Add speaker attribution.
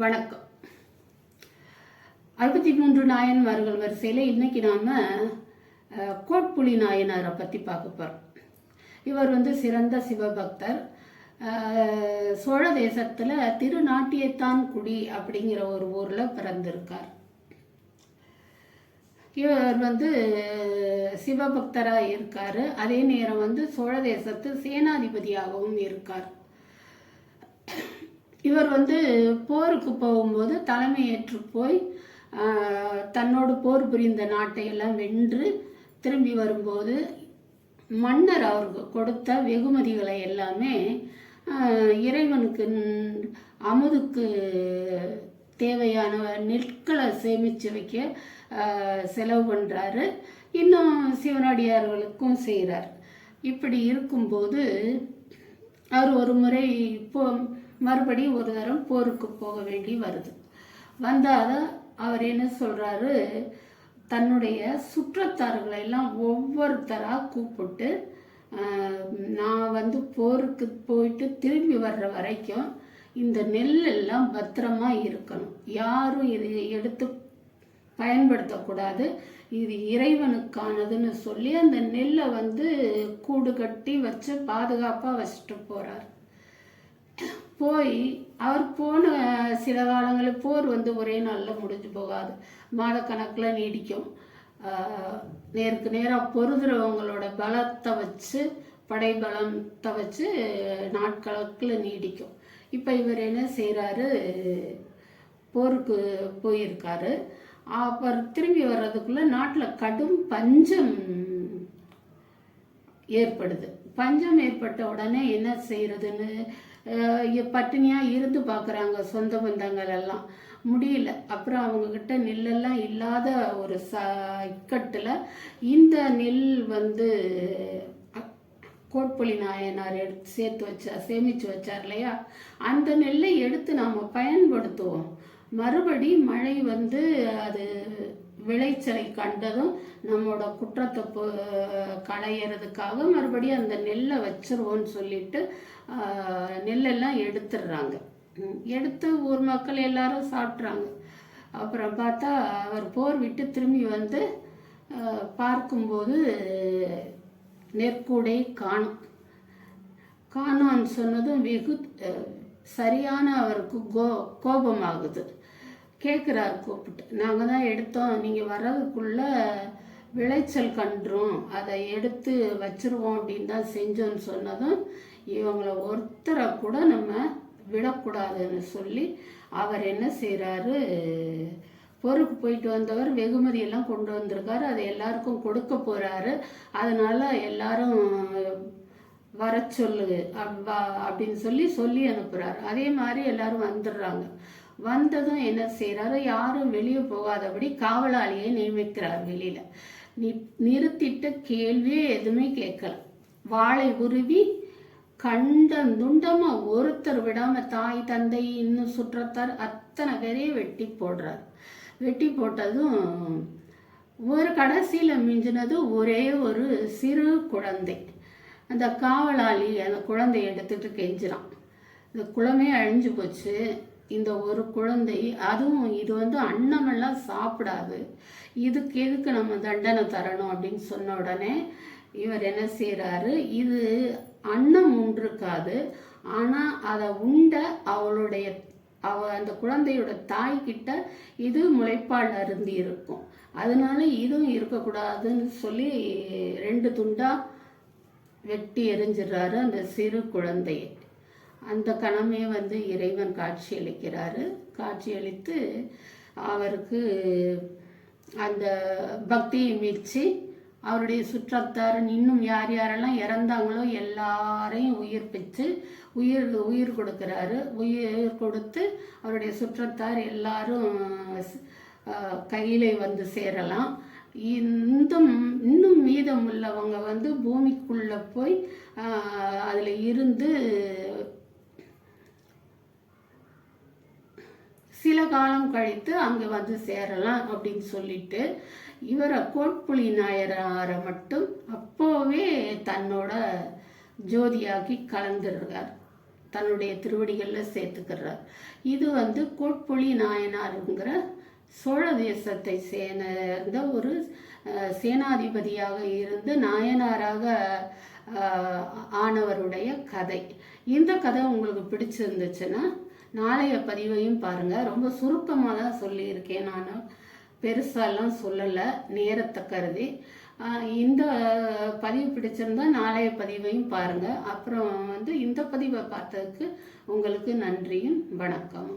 Speaker 1: வணக்கம். அறுபத்தி மூன்று நாயன்மார்கள் வரிசையில் இன்னைக்கு நாம கோட்புலி நாயனாரை பற்றி பார்க்க போகிறோம் இவர் வந்து சிறந்த சிவபக்தர். சோழ தேசத்தில் திருநாட்டியத்தான் குடி அப்படிங்கிற ஒரு ஊரில் பிறந்திருக்கார். இவர் வந்து சிவபக்தராக இருக்கார் அதே நேரம் வந்து சோழ தேசத்து சேனாதிபதியாகவும் இருக்கார். இவர் வந்து போருக்கு போகும்போது தலைமையேற்று போய் தன்னோடு போர் புரிந்த நாட்டை எல்லாம் வென்று திரும்பி வரும்போது மன்னர் அவருக்கு கொடுத்த வெகுமதிகளை எல்லாமே இறைவனுக்கு அமுதுக்கு தேவையான நெற்களை சேமித்து வைக்க செலவு பண்ணுறாரு இன்னும் சிவனடியார்களுக்கும் செய்கிறார் இப்படி இருக்கும்போது அவர் ஒரு முறை இப்போ மறுபடியும் ஒரு தரம் போருக்கு போக வேண்டி வருது. வந்தால் அவர் என்ன சொல்கிறாரு தன்னுடைய சுற்றத்தார்களை எல்லாம் ஒவ்வொருத்தராக கூப்பிட்டு நான் வந்து போருக்கு போயிட்டு திரும்பி வர்ற வரைக்கும் இந்த நெல்லெல்லாம் பத்திரமா இருக்கணும். யாரும் இதை எடுத்து பயன்படுத்தக்கூடாது. இது இறைவனுக்கானதுன்னு சொல்லி அந்த நெல்லை வந்து கூடு கட்டி வச்சு பாதுகாப்பாக வச்சுட்டு போகிறார் போய் அவர் போன சில காலங்களில் போர் வந்து ஒரே நாளில் முடிஞ்சு போகாது. மாதக்கணக்கில் நீடிக்கும். நேருக்கு நேராக பொருதுறவங்களோட பலத்தை வச்சு படை பலத்தை வச்சு நாட்கணக்கில் நீடிக்கும். இப்போ இவர் என்ன செய்கிறாரு போருக்கு போயிருக்காரு. அப்புறம் திரும்பி வர்றதுக்குள்ளே நாட்டில் கடும் பஞ்சம் ஏற்படுது. பஞ்சம் ஏற்பட்ட உடனே என்ன செய்யறதுன்னு பட்டினியாக இருந்து பார்க்குறாங்க சொந்த பந்தங்கள் எல்லாம். முடியல. அப்புறம் அவங்கக்கிட்ட நெல்லெல்லாம் இல்லாத ஒரு ச இக்கட்டில் இந்த நெல் வந்து அ- நாயனார் எடுத்து சேர்த்து வச்சார் சேமித்து வச்சார் இல்லையா? அந்த நெல்லை எடுத்து நாம் பயன்படுத்துவோம். மறுபடி மழை வந்து அது விளைச்சலை கண்டதும் நம்மளோட குற்றத்தை போ- களையறதுக்காக மறுபடியும் அந்த நெல்லை வச்சிருவோன்னு சொல்லிட்டு நெல்லெல்லாம் எடுத்துடுறாங்க. எடுத்து ஊர் மக்கள் எல்லாரும் சாப்பிட்றாங்க. அப்புறம் பார்த்தா அவர் போர் விட்டு திரும்பி வந்து பார்க்கும்போது நெற்கூடை காணும். காணோன்னு சொன்னதும் வெகு சரியான அவருக்கு கோ கோபமாகுது. கேட்குறாரு கூப்பிட்டு. நாங்கள் தான் எடுத்தோம். நீங்கள் வர்றதுக்குள்ள விளைச்சல் கன்றும். அதை எடுத்து வச்சிருவோம் அப்படின்னு தான் செஞ்சோன்னு சொன்னதும் இவங்களை ஒருத்தரை கூட நம்ம விடக்கூடாதுன்னு சொல்லி அவர் என்ன செய்கிறாரு போருக்கு போயிட்டு வந்தவர் வெகுமதி எல்லாம் கொண்டு வந்திருக்காரு. அதை எல்லாருக்கும் கொடுக்க போகிறாரு அதனால் எல்லாரும் வர சொல்லு அப்~ வா- அப்படின்னு சொல்லி சொல்லி அனுப்புகிறார் அதே மாதிரி எல்லாரும் வந்துடுறாங்க. வந்ததும் என்ன செய்கிறாரு யாரும் வெளியே போகாதபடி காவலாளியை நியமிக்கிறார் வெளியில். நி நிறுத்திட்ட கேள்வியே எதுவுமே கேட்கல. வாழை உருவி கண்டம் துண்டமாக ஒருத்தர் விடாமல் தாய் தந்தை இன்னும் சுற்றத்தார் அத்தனை பேரையும் வெட்டி போடுறார். வெட்டி போட்டதும் ஒரு கடைசியில் மிஞ்சினது ஒரே ஒரு சிறு குழந்தை. அந்த காவலாளி அந்த குழந்தைய எடுத்துகிட்டு கெஞ்சுறான். இந்த குளமே அழிஞ்சு போச்சு. இந்த ஒரு குழந்தை அதுவும் இது வந்து அன்னமெல்லாம் சாப்பிடாது. இதுக்கு எதுக்கு நம்ம தண்டனை தரணும் அப்படின்னு சொன்ன உடனே இவர் என்ன செய்கிறாரு இது அன்னம் உண்டிருக்காது. ஆனால் அதை உண்ட அவளுடைய அவ அந்த குழந்தையோட தாய்கிட்ட இது முளைப்பால் அருந்தி இருக்கும். அதனால இதுவும் இருக்கக்கூடாதுன்னு சொல்லி ரெண்டு துண்டா வெட்டி எரிஞ்சிடுறாரு அந்த சிறு குழந்தையை. அந்த கணமே வந்து இறைவன் காட்சியளிக்கிறாரு காட்சியளித்து அவருக்கு அந்த பக்தியை மீட்சி அவருடைய சுற்றத்தார் இன்னும் யார் யாரெல்லாம் இறந்தாங்களோ எல்லாரையும் உயிர்ப்பித்து உயிர் உயிர் கொடுக்குறாரு. உயிர் கொடுத்து அவருடைய சுற்றத்தார் எல்லாரும் கையிலே வந்து சேரலாம். இந்த இன்னும் மீதம் உள்ளவங்க வந்து பூமிக்குள்ளே போய் அதில் இருந்து சில காலம் கழித்து அங்கே வந்து சேரலாம் அப்படின்னு சொல்லிட்டு இவரை கோட்புலி நாயராரை மட்டும் அப்போவே தன்னோட ஜோதியாக்கி கலந்துருக்கார் தன்னுடைய திருவடிகளில் சேர்த்துக்கிறார். இது வந்து கோட்புலி நாயனாருங்கிற சோழ தேசத்தை சேர்ந்த ஒரு சேனாதிபதியாக இருந்து நாயனாராக ஆனவருடைய கதை. இந்த கதை உங்களுக்கு பிடிச்சிருந்துச்சுன்னா நாளைய பதிவையும் பாருங்கள் ரொம்ப சுருக்கமாக தான் சொல்லியிருக்கேன் நான். பெருசாலாம் சொல்லலை. நேரத்தை கருதி. இந்த பதிவு பிடிச்சிருந்தா நாளைய பதிவையும் பாருங்கள் அப்புறம் வந்து இந்த பதிவை பார்த்ததுக்கு உங்களுக்கு நன்றியும் வணக்கம்.